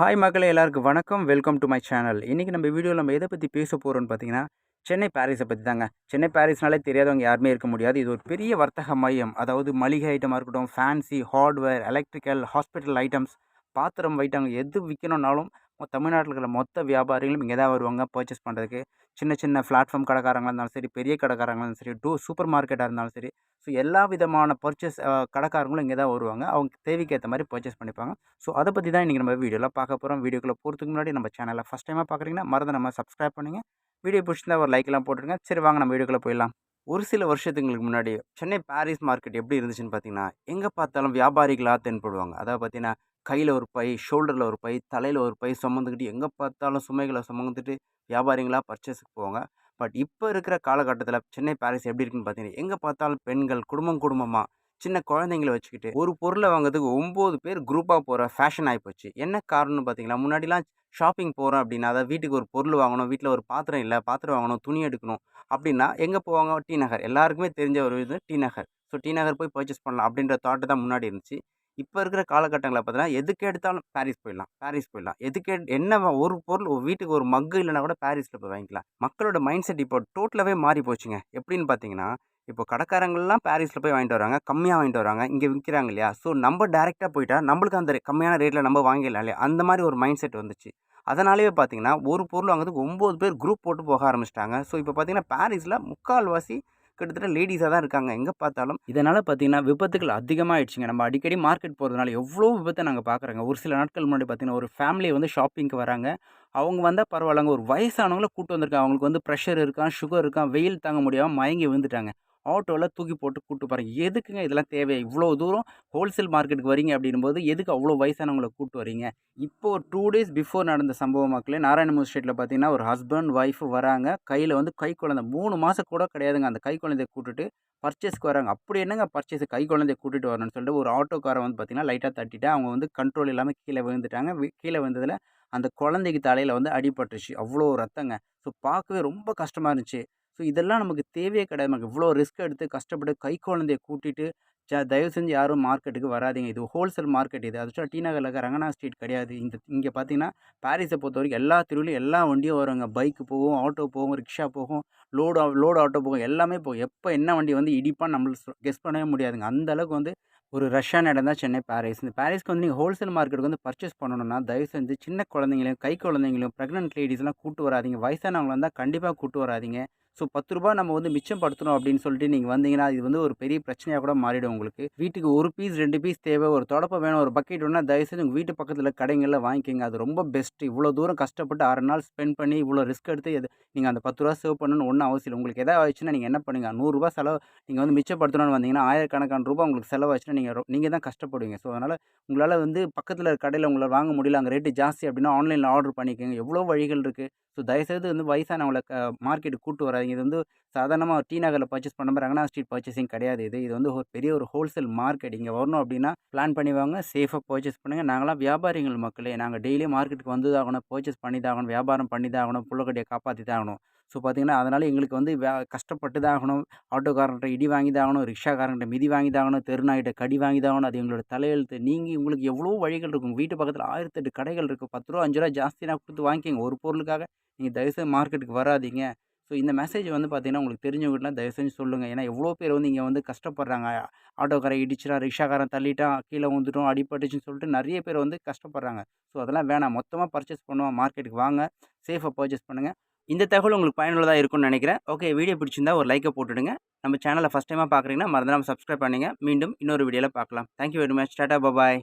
Hi மக்களே எல்லாருக்கும் வணக்கம். வெல்கம் டு மை சேனல் இன்றைக்கி நம்ம வீடியோவில் நம்ம எதை பற்றி பேச போகிறோம்னு பார்த்தீங்கன்னா சென்னை பாரிஸை பற்றி தாங்க. சென்னை பாரிஸ்னாலே தெரியாதவங்க யாருமே இருக்க முடியாது. இது ஒரு பெரிய வர்த்தக மையம். அதாவது மளிகை ஐட்டமாக இருக்கட்டும் fancy hardware electrical hospital items பாத்திரம் வைட்டாங்க எது விற்கணுன்னாலும் தமிழ்நாட்டில் இருக்கிற மொத்த வியாபாரிகளும் இங்கே தான் வருவாங்க பர்ச்சேஸ் பண்ணுறதுக்கு சின்ன சின்ன பிளாட்ஃபார்ம் கடைக்காரங்களாக இருந்தாலும் சரி பெரிய கடைக்காரங்களாக இருந்தாலும் சரி டூ சூப்பர் மார்க்கெட்டாக இருந்தாலும் சரி ஸோ எல்லா விதமான பர்ச்சேஸ் கடைக்காரங்களும் இங்கே தான் வருவாங்க. அவங்க தேவைக்கு ஏற்ற மாதிரி பர்ச்சேஸ் பண்ணிப்பாங்க. ஸோ அதை பற்றி தான் இன்றைக்கி நம்ம வீடியோவில் பார்க்க போகிறோம் வீடியோக்குள்ளே போகிறதுக்கு முன்னாடி நம்ம சேனலில் ஃபஸ்ட் டைமாக பார்க்குறீங்கன்னா மறந்து நம்ம சப்ஸ்கிரைப் பண்ணுங்கள் வீடியோ பிடிச்சிருந்தா ஒரு லைக்லாம் போட்டுருங்க. சரி வாங்க நம்ம வீடியோக்குள்ளே போயிடலாம். ஒரு சில வருஷத்துங்களுக்கு முன்னாடி சென்னை பாரிஸ் மார்க்கெட் எப்படி இருந்துச்சுன்னு பார்த்தீங்கன்னா எங்கே பார்த்தாலும் வியாபாரிகளாக தென்படுவாங்க. அதாவது பார்த்தீங்கன்னா கையில் ஒரு பை ஷோல்டரில் ஒரு பை தலையில் ஒரு பை சுமந்துக்கிட்டு எங்கே பார்த்தாலும் சுமைகளை சுமந்துட்டு வியாபாரிங்களாக பர்ச்சேஸுக்கு போவாங்க பட் இப்போ இருக்கிற காலகட்டத்தில் சென்னை பேரிஸ் எப்படி இருக்குன்னு பார்த்தீங்கன்னா எங்கே பார்த்தாலும் பெண்கள் குடும்பம் குடும்பமாக சின்ன குழந்தைங்கள வச்சுக்கிட்டு ஒரு பொருளை வாங்குறதுக்கு ஒம்பது பேர் குரூப்பாக போகிற ஃபேஷன் ஆகிப்போச்சு என்ன காரணம்னு பார்த்திங்களா முன்னாடிலாம் ஷாப்பிங் போகிறோம் அப்படின்னா அதாவது வீட்டுக்கு ஒரு பொருள் வாங்கணும் வீட்டில் ஒரு பாத்திரம் இல்லை பாத்திரம் வாங்கணும் துணி எடுக்கணும் அப்படின்னா எங்கே போவாங்க? டி நகர். எல்லாருக்குமே தெரிஞ்ச ஒரு இது டி நகர். ஸோ டி நகர் போய் பர்ச்சேஸ் பண்ணலாம் அப்படின்ற தாட்டு தான் முன்னாடி இருந்துச்சு. இப்போ இருக்கிற காலகட்டங்களில் பார்த்தீங்கன்னா எதுக்கு எடுத்தாலும் பாரிஸ் போயிடலாம் பாரிஸ் போயிடலாம். எதுக்கு என்ன ஒரு பொருள் வீட்டுக்கு ஒரு மக்கு இல்லைனா கூட பாரிஸில் போய் வாங்கிக்கலாம். மக்களோட மைண்ட் செட் இப்போ டோட்டலாகவே மாறி போச்சுங்க. எப்படின்னு பார்த்தீங்கன்னா இப்போ கடைக்காரங்கள்லாம் பாரிஸில் போய் வாங்கிட்டு வராங்க கம்மியாக வாங்கிட்டு வராங்க இங்கே விற்கிறாங்க இல்லையா? ஸோ நம்ம டேரெக்டாக போயிட்டா நம்மளுக்கு அந்த கம்மியான ரேட்டில் நம்ம வாங்கிடலாம் இல்லையா? அந்த மாதிரி ஒரு மைண்ட் செட் வந்துச்சு. அதனாலேயே பார்த்தீங்கன்னா ஒரு பொருள் வாங்குறதுக்கு ஒம்பது பேர் குரூப் போட்டு போக ஆரம்பிச்சிட்டாங்க. ஸோ இப்போ பார்த்தீங்கன்னா பாரிஸில் முக்கால்வாசி கிட்டத்தட்ட லேடிஸாக தான் இருக்காங்க. எங்கே பார்த்தாலும். இதனால் பார்த்தீங்கன்னா விபத்துகள் அதிகமாகிடுச்சுங்க நம்ம அடிக்கடி மார்க்கெட் போகிறதுனால எவ்வளோ விபத்தை நாங்கள் பார்க்குறோங்க. ஒரு சில நாட்கள் முன்னாடி பார்த்தீங்கன்னா ஒரு ஃபேமிலி வந்து ஷாப்பிங்க்கு வராங்க. அவங்க வந்தால் பரவாயில்லங்க. ஒரு வயசானவங்கள கூட்டு வந்திருக்காங்க. அவங்களுக்கு வந்து ப்ரெஷர் இருக்கான் சுகர் இருக்கான் வெயில் தாங்க முடியாமல் மயங்கி விழுந்துட்டாங்க. ஆட்டோவில் தூக்கி போட்டு கூப்பிட்டு போகிறேன் எதுக்குங்க இதெல்லாம் தேவை? இவ்வளோ தூரம் ஹோல்சேல் மார்க்கெட்டுக்கு வரீங்க அப்படின்போது எதுக்கு அவ்வளோ வயசானவங்களை கூப்பிட்டு வரீங்க? இப்போ ஒரு டூ டேஸ் பிஃபோர் நடந்த சம்பவ மக்களே நாராயணமூர் ஸ்ட்ரீட்டில் பார்த்தீங்கன்னா ஒரு ஹஸ்பண்ட் ஒய்ஃப் வராங்க. கையில் வந்து கை குழந்தை. மூணு மாதம் கூட கிடையாதுங்க. அந்த கை குழந்தைய கூட்டுட்டு பர்ச்சேஸ்க்கு வராங்க. அப்படி என்னங்க பர்ச்சேஸ் கை குழந்தைய கூட்டிகிட்டு வரணும்னு சொல்லிட்டு ஒரு ஆட்டோக்காரை வந்து பார்த்திங்கன்னா லைட்டாக தட்டிட்டு அவங்க வந்து கண்ட்ரோல் இல்லாமல் கீழே விழுந்துட்டாங்க. கீழே விழுந்ததில் அந்த குழந்தைக்கு தலையில் வந்து அடிபட்டுருச்சு. அவ்வளோ ரத்தங்க. ஸோ பார்க்கவே ரொம்ப கஷ்டமாக இருந்துச்சு. ஸோ இதெல்லாம் நமக்கு தேவையே கிடையாது. நமக்கு இவ்வளோ ரிஸ்க் எடுத்து கஷ்டப்பட்டு கை குழந்தைய கூட்டிகிட்டு ச தயவு செஞ்சு யாரும் மார்க்கெட்டுக்கு வராதிங்க. இது ஹோல்சேல் மார்க்கெட் இது. அது டி நகரில் இருக்க ரங்கனா ஸ்ட்ரீட் கிடையாது. இந்த இங்கே பார்த்தீங்கன்னா பாரிஸை பொறுத்த வரைக்கும் எல்லா தெருவிலையும் எல்லா வண்டியும் வருவாங்க பைக்கு போகும் ஆட்டோ போகும் ரிக்ஷா போகும் லோடு லோடு ஆட்டோ போகும். எல்லாமே போகும் எப்போ என்ன வண்டி வந்து இடிப்பான்னு நம்மளுக்கு கெஸ் பண்ணவே முடியாதுங்க. அந்தளவுக்கு வந்து ஒரு ரஷ்யான இடம் தான் சென்னை பாரிஸ் இந்த பாரிஸ்க்கு வந்து நீங்கள் ஹோல்சேல் மார்க்கெட்டுக்கு வந்து பர்ச்சேஸ் பண்ணணும்னா தயவு செஞ்சு சின்ன குழந்தைங்களையும் கை குழந்தைங்களையும் ப்ரெக்னென்ட் லேடிஸ்லாம் கூட்டு வராதிங்க. வயசானவங்க வந்தால் கண்டிப்பாக கூட்டு வராதிங்க. ஸோ பத்து ரூபா நம்ம வந்து மிச்சம் படுத்தணும் அப்படின்னு சொல்லிட்டு நீங்கள் வந்தீங்கன்னா இது வந்து ஒரு பெரிய பிரச்சனையாக கூட மாறிடும் உங்களுக்கு. வீட்டுக்கு ஒரு பீஸ் ரெண்டு பீஸ் தேவை ஒரு தொடப்ப வேணும் ஒரு பக்கெட் வேணால் தயவுசெய்து உங்கள் வீட்டு பக்கத்தில் கடைங்களில் வாங்கிக்கோங்க. அது ரொம்ப பெஸ்ட் இவ்வளோ தூரம் கஷ்டப்பட்டு ஆறு நாள் ஸ்பெண்ட் பண்ணி இவ்வளோ ரிஸ்க் எடுத்து எது நீங்கள் அந்த பத்து ரூபா சேவ் பண்ணணும்னு ஒன்றும் அவசியம் உங்களுக்கு எதாவது ஆச்சுன்னா நீங்கள் என்ன பண்ணுங்கள் நூறுரூவா செலவு நீங்கள் வந்து மிச்சப்படுத்தணும்னு வந்தீங்கன்னா ஆயிரக்கணக்கான ரூபா உங்களுக்கு செலவாச்சுன்னா நீங்கள் நீங்கள் தான் கஷ்டப்படுவீங்க. ஸோ அதனால் உங்களால் வந்து பக்கத்தில் கடையில் உங்களால் வாங்க முடியல அங்கே ரேட்டு ஜாஸ்தி அப்படின்னா ஆன்லைனில் ஆர்டர் பண்ணிக்கோங்க. எவ்வளோ வழிகள் இருக்குது ஸோ தயவுசெய்து வந்து வயசானவங்களை மார்க்கெட்டுக்கு கூட்டு வராதிங்க. இது வந்து சாதாரணமாக டி நகரில் பர்ச்சேஸ் பண்ண மாதிரி ரங்கனா ஸ்ட்ரீட் பர்ச்சேசிங் கிடையாது இது. இது வந்து ஒரு பெரிய ஒரு ஹோல்சேல் மார்க்கெட் இங்கே வரணும் அப்படின்னா பிளான் பண்ணி வாங்க சேஃபாக பர்ச்சேஸ் பண்ணுங்கள் நாங்களாம் வியாபாரிகள் மக்களே நாங்கள் டெய்லியும் மார்க்கெட்டுக்கு வந்து ஆகணும் பர்ச்சேஸ் பண்ணி தான் ஆகணும் வியாபாரம் பண்ணி தான் ஆகணும் புள்ளக்கட்டியை காப்பாற்றி தான் ஆகணும் ஸோ பார்த்திங்கன்னா அதனால் எங்களுக்கு வந்து வே கஷ்டப்பட்டு தான் ஆகணும் ஆட்டோக்காரன்கிட்ட இடி வாங்கி தான் ஆகணும் ரிக்ஷாக்காரன்கிட்ட மிதி வாங்கி தான் ஆகணும் தெருநாய்கிட்ட கடி வாங்கி தான் ஆகணும் அது எங்களோட தலையெழுத்து. நீங்கள் உங்களுக்கு எவ்வளோ வழிகள் இருக்கும். வீட்டு பக்கத்தில் ஆயிரத்தெட்டு கடைகள் இருக்குது பத்து ரூபா அஞ்சு ரூபா ஜாஸ்தி நான் கொடுத்து வாங்கிக்கோங்க. ஒரு பொருளுக்காக நீங்கள் தயவுசெய்து மார்க்கெட்டுக்கு வராதிங்க. ஸோ இந்த மெசேஜ் வந்து பார்த்திங்கன்னா உங்களுக்கு தெரிஞ்சவங்களாம் தயவு செஞ்சு சொல்லுங்கள் ஏன்னா எவ்வளோ பேர் வந்து இங்கே வந்து கஷ்டப்படுறாங்க. ஆட்டோக்காரன் இடிச்சிட்டான் ரிக்ஷாக்காரன் தள்ளிட்டான் கீழே வந்துட்டோம் அடிபட்டுச்சுன்னு சொல்லிட்டு நிறைய பேர் வந்து கஷ்டப்படுறாங்க. ஸோ அதெல்லாம் வேணாம். மொத்தமாக பர்ச்சேஸ் பண்ணுவோம். மார்க்கெட்டுக்கு வாங்க. சேஃபாக பர்ச்சேஸ் பண்ணுங்கள் இந்த தகவல் உங்களுக்கு பயனுள்ளதாக இருக்கும்னு நினைக்கிறேன். ஓகே வீடியோ பிடிச்சிருந்தா ஒரு லைக்கை போட்டுடுங்க. நம்ம சேனலை ஃபஸ்ட் டைமாக பார்க்குறீங்கன்னா மறந்துடாமல் சப்ஸ்கிரைப் பண்ணுங்கள் மீண்டும் இன்னொரு வீடியோவில் பார்க்கலாம் தேங்க்யூ வெரி மச் டாட்டா பபாய்